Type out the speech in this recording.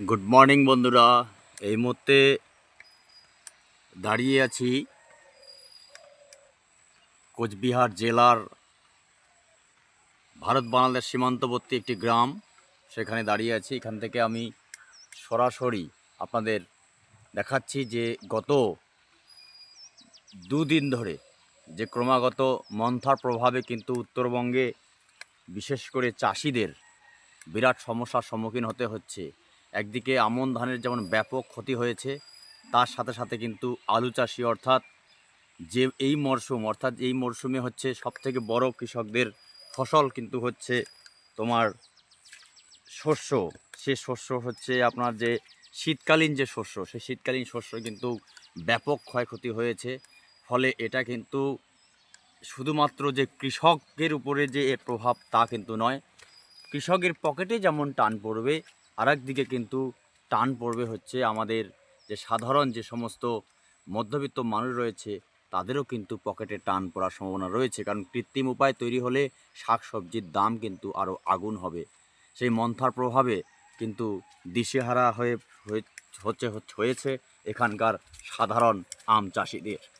Good morning বন্ধুরা। এই মুহূর্তে দাঁড়িয়ে আছি কোচবিহার জেলার ভারত বাংলাদেশ সীমান্তবর্তী একটি গ্রাম। সেখানে দাঁড়িয়ে আছি। এখান থেকে আমি সরাসরি আপনাদের দেখাচ্ছি যে গত দুদিন ধরে যে ক্রমাগত মন্থার প্রভাবে কিন্তু উত্তরবঙ্গে বিশেষ করে চাষিদের বিরাট সমস্যার সম্মুখীন হতে হচ্ছে। একদিকে আমন ধানের যেমন ব্যাপক ক্ষতি হয়েছে, তার সাথে সাথে কিন্তু আলু চাষি অর্থাৎ যে এই মরশুম, অর্থাৎ এই মরশুমে হচ্ছে সবথেকে বড় কৃষকদের ফসল কিন্তু হচ্ছে তোমার শস্য। সে শস্য হচ্ছে আপনার যে শীতকালীন যে শস্য, সেই শীতকালীন শস্য কিন্তু ব্যাপক ক্ষয়ক্ষতি হয়েছে। ফলে এটা কিন্তু শুধুমাত্র যে কৃষকের উপরে যে এর প্রভাব তা কিন্তু নয়, কৃষকের পকেটে যেমন টান পড়বে আরেক দিকে কিন্তু টান পড়বে হচ্ছে আমাদের যে সাধারণ যে সমস্ত মধ্যবিত্ত মানুষ রয়েছে, তাদেরও কিন্তু পকেটে টান পড়ার সম্ভাবনা রয়েছে। কারণ কৃত্রিম উপায় তৈরি হলে শাক সবজির দাম কিন্তু আরও আগুন হবে। সেই মন্থার প্রভাবে কিন্তু দিশেহারা হয়ে হচ্ছে- হয়েছে এখানকার সাধারণ আম চাষিদের।